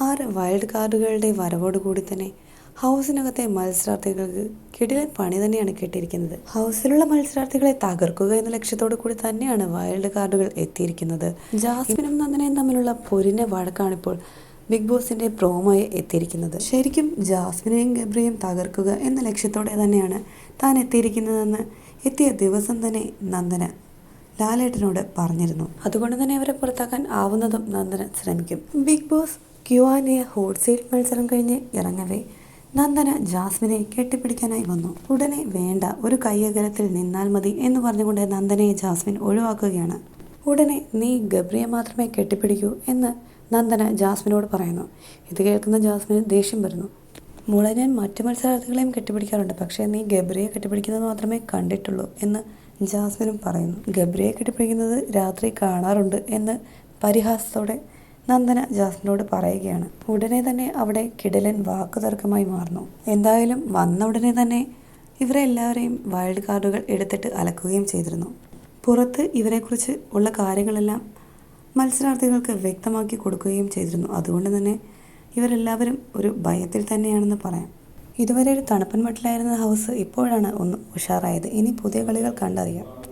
ആറ് വൈൽഡ് കാർഡുകളുടെ വരവോടുകൂടി തന്നെ ഹൗസിനകത്തെ മത്സരാർത്ഥികൾക്ക് കിടിലൻ പണി തന്നെയാണ് കിട്ടിയിരിക്കുന്നത് ഹൗസിലുള്ള മത്സരാർത്ഥികളെ തകർക്കുക എന്ന ലക്ഷ്യത്തോടു കൂടി തന്നെയാണ് വൈൽഡ് കാർഡുകൾ എത്തിയിരിക്കുന്നത്. ജാസ്മിനും നന്ദനയും തമ്മിലുള്ള പൊരിഞ്ഞ വഴക്കാണിപ്പോൾ ബിഗ് ബോസിന്റെ പ്രോമോയെ എത്തിയിരിക്കുന്നത്. ശരിക്കും ജാസ്മിനെയും ഗബ്രിയും തകർക്കുക എന്ന ലക്ഷ്യത്തോടെ തന്നെയാണ് താൻ എത്തിയിരിക്കുന്നതെന്ന് എത്തിയ ദിവസം തന്നെ നന്ദന ലാലേട്ടനോട് പറഞ്ഞിരുന്നു. അതുകൊണ്ട് തന്നെ അവരെ പുറത്താക്കാൻ ആവുന്നതും നന്ദന ശ്രമിക്കും. ബിഗ് ബോസ് ക്യുവാനിയ ഹോട്ട് സീറ്റ് മത്സരം കഴിഞ്ഞ് ഇറങ്ങവേ. നന്ദന ജാസ്മിനെ കെട്ടിപ്പിടിക്കാനായി വന്നു. ഉടനെ വേണ്ട ഒരു കയ്യകലത്തിൽ നിന്നാൽ മതി എന്ന് പറഞ്ഞുകൊണ്ട് നന്ദനയെ ജാസ്മിൻ ഒഴിവാക്കുകയാണ്. ഉടനെ നീ ഗബ്രിയെ മാത്രമേ കെട്ടിപ്പിടിക്കൂ എന്ന് നന്ദന ജാസ്മിനോട് പറയുന്നു. ഇത് കേൾക്കുന്ന ജാസ്മിന് ദേഷ്യം വരുന്നു. മോളെ ഞാൻ മറ്റു മത്സരാർത്ഥികളെയും കെട്ടിപ്പിടിക്കാറുണ്ട്. പക്ഷേ നീ ഗബ്രിയെ കെട്ടിപ്പിടിക്കുന്നത് മാത്രമേ കണ്ടിട്ടുള്ളൂ എന്ന് ജാസ്മിനും പറയുന്നു. ഗബ്രിയെ കെട്ടിപ്പിടിക്കുന്നത് രാത്രി കാണാറുണ്ട് എന്ന് പരിഹാസത്തോടെ നന്ദന ജാസ്മിനോട് പറയുകയാണ്. ഉടനെ തന്നെ അവിടെ കിടലൻ വാക്കുതർക്കമായി മാറുന്നു. എന്തായാലും വന്ന ഉടനെ തന്നെ ഇവരെ എല്ലാവരെയും വൈൽഡ് കാർഡുകൾ എടുത്തിട്ട് അലക്കുകയും ചെയ്തിരുന്നു. പുറത്ത് ഇവരെക്കുറിച്ച് ഉള്ള കാര്യങ്ങളെല്ലാം മത്സരാർത്ഥികൾക്ക് വ്യക്തമാക്കി കൊടുക്കുകയും ചെയ്തിരുന്നു. അതുകൊണ്ട് തന്നെ ഇവരെല്ലാവരും ഒരു ഭയത്തിൽ തന്നെയാണെന്ന് പറയാം. ഇതുവരെ ഒരു തണുപ്പൻ മട്ടിലായിരുന്ന ഹൗസ് ഇപ്പോഴാണ് ഒന്ന് ഉഷാറായത്. ഇനി പുതിയ കളികൾ കണ്ടറിയാം.